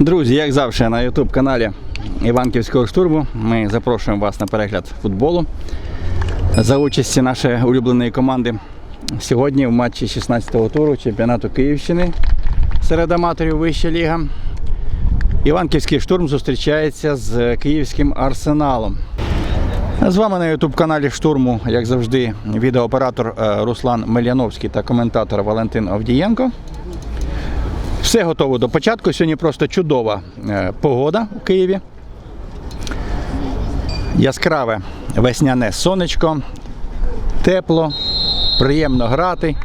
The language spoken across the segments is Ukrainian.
Друзі, як завжди, на YouTube каналі Іванківського штурму ми запрошуємо вас на перегляд футболу за участі нашої улюбленої команди. Сьогодні в матчі 16-го туру чемпіонату Київщини серед аматорів Вища ліга. Іванківський штурм зустрічається з київським арсеналом. З вами на YouTube каналі штурму, як завжди, відеооператор е, Руслан Мельяновський та коментатор Валентин Овдієнко. Все готово до початку. Сьогодні просто чудова е, погода у Києві. Яскраве весняне сонечко, тепло, приємно грати.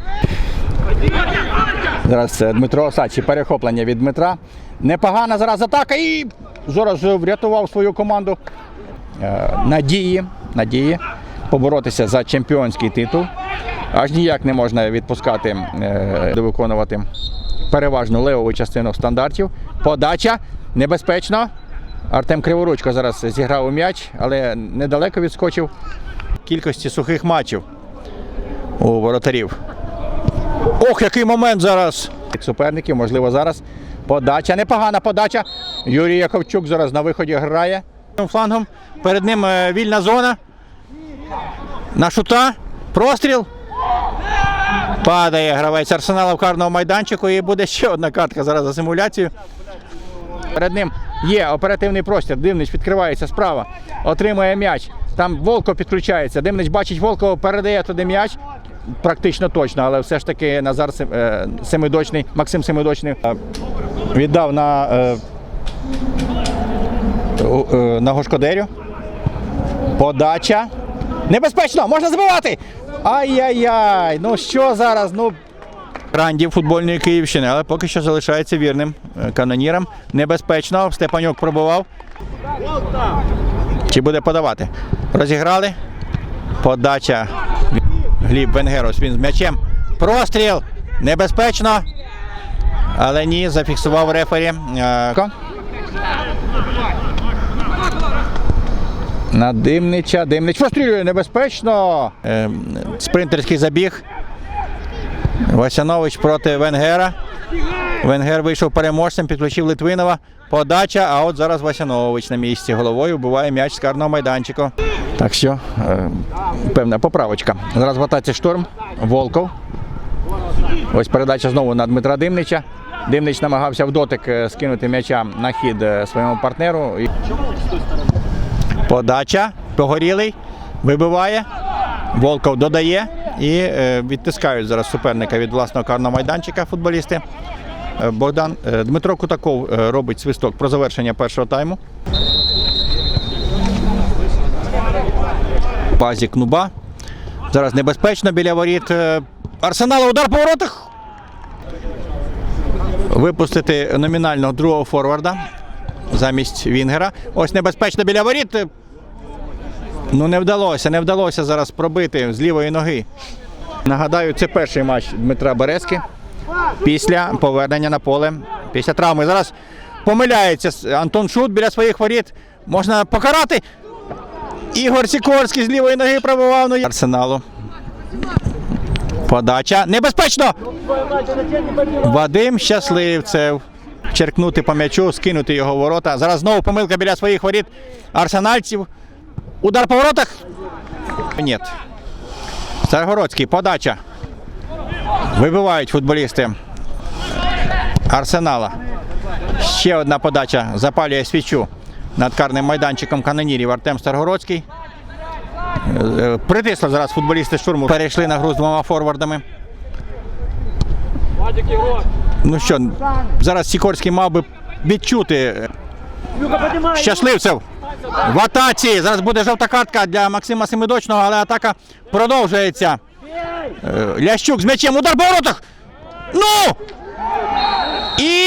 Зараз е, Дмитро Осадчий, перехоплення від Дмитра. Непогана зараз атака і зараз врятував свою команду. Е, Надії, надії поборотися за чемпіонський титул. Аж ніяк не можна відпускати, виконувати переважну левову частину стандартів. Подача небезпечно. Артем Криворучко зараз зіграв у м'яч, але недалеко відскочив кількості сухих матчів у воротарів. Ох, який момент зараз! Суперників, можливо, зараз. Подача, непогана подача. Юрій Яковчук зараз на виході грає. Флангом. Перед ним е, вільна зона. На шута. Простріл. Падає гравець арсенала в карному майданчику і буде ще одна картка зараз за симуляцію. Перед ним є оперативний простір. Дивнич відкривається справа, отримує м'яч. Там Волков підключається. Дивнич бачить Волкова, передає туди м'яч. Практично точно, але все ж таки Назар е, Семидочний, Максим Семидочний е, віддав на, е, на Гошкодерю. Подача. Небезпечно! Можна забивати! Ай-яй-яй! Ну що зараз? Ну Рандів футбольної Київщини, але поки що залишається вірним е, канонірам. Небезпечно. Степанюк пробував. Чи буде подавати? Розіграли. Подача. Гліб Венгерос. Він з м'ячем. Простріл. Небезпечно. Але ні, зафіксував рефері. На Димнича. Димнич прострілює небезпечно. Е, спринтерський забіг. Васянович проти Венгера. Венгер вийшов переможцем, підключив Литвинова. Подача, а от зараз Васянович на місці головою вбиває м'яч з карного майданчику. Так що, е, певна поправочка. Зараз в шторм. Волков. Ось передача знову на Дмитра Димнича. Димнич намагався в дотик е, скинути м'яча на хід е, своєму партнеру. Подача. Погорілий. Вибиває. Волков додає і е, відтискають зараз суперника від власного карного майданчика футболісти. Е, Богдан е, Дмитро Кутаков робить свисток про завершення першого тайму. Пазі Кнуба. Зараз небезпечно біля воріт. Арсенала удар по воротах. Випустити номінального другого форварда замість Вінгера. Ось небезпечно біля воріт. Ну не вдалося, не вдалося зараз пробити з лівої ноги. Нагадаю, це перший матч Дмитра Березки після повернення на поле, після травми. Зараз помиляється Антон Шут біля своїх воріт. Можна покарати. Ігор Сікорський з лівої ноги пробував ну, арсеналу. Подача. Небезпечно! Вадим Щасливцев. Черкнути по м'ячу, скинути його в ворота. Зараз знову помилка біля своїх воріт арсенальців. Удар по воротах. Ні. Старгородський, подача. Вибивають футболісти Арсенала. Ще одна подача запалює свічу над карним майданчиком канонірів Артем Старгородський. Е, е, Притисли зараз футболісти штурму. Перейшли на гру з двома форвардами. Ну що, зараз Сікорський мав би відчути е, щасливцев. В атаці. Зараз буде жовта картка для Максима Семидочного, але атака продовжується. Е, Лящук з м'ячем. Удар по воротах. Ну! І.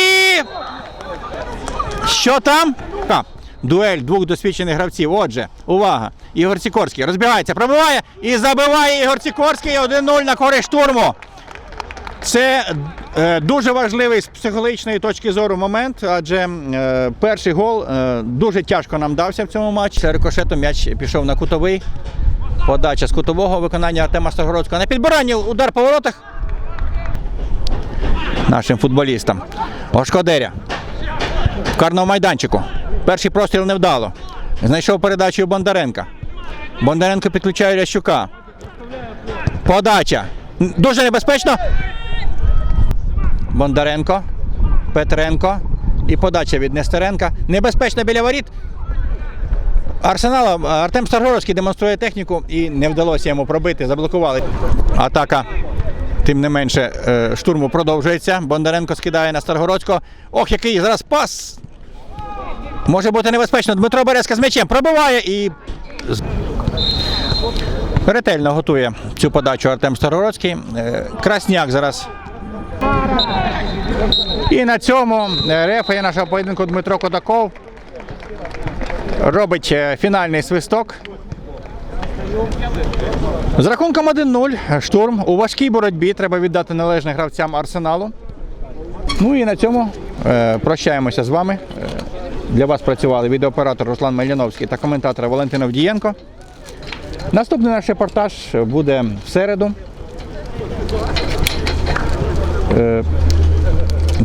Що там? А, дуель двох досвідчених гравців. Отже, увага. Ігор Сікорський розбігається, пробиває і забиває Ігор Сікорський 1-0 на користь штурму. Це е, дуже важливий з психологічної точки зору момент, адже е, перший гол е, дуже тяжко нам дався в цьому матчі. Рикошетом м'яч пішов на кутовий. Подача з кутового виконання Артема Стагородського. На підбиранні удар по воротах. Нашим футболістам. Ошкодеря. карному майданчику. Перший простріл невдало. Знайшов передачу Бондаренка. Бондаренко підключає Лящука. Подача. Дуже небезпечно. Бондаренко. Петренко. І подача від Нестеренка. Небезпечно біля воріт. Арсенала Артем Старгородський демонструє техніку і не вдалося йому пробити. Заблокували. Атака. Тим не менше, е, штурму продовжується. Бондаренко скидає на Старгородського. Ох, який зараз пас. Може бути небезпечно. Дмитро Березка з м'ячем пробиває і ретельно готує цю подачу Артем Старгородський. Е, Красняк зараз. І на цьому е, рефері нашого поєдинку Дмитро Кодаков робить е, фінальний свисток. З рахунком 1-0 штурм у важкій боротьбі треба віддати належне гравцям арсеналу. Ну і на цьому е, прощаємося з вами. Для вас працювали відеооператор Руслан Мельяновський та коментатор Валентин Овдієнко. Наступний наш репортаж буде в середу.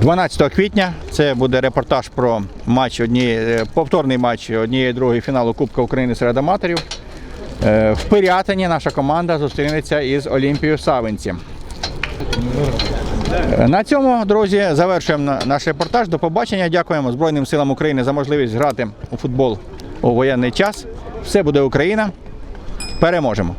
Е, 12 квітня це буде репортаж про матч однієї, е, повторний матч однієї другої фіналу Кубка України серед аматорів. Е, В Пирятині наша команда зустрінеться із Олімпією Савинці. Е, На цьому, друзі, завершуємо наш репортаж. До побачення. Дякуємо Збройним силам України за можливість грати у футбол у воєнний час. Все буде Україна. Переможемо!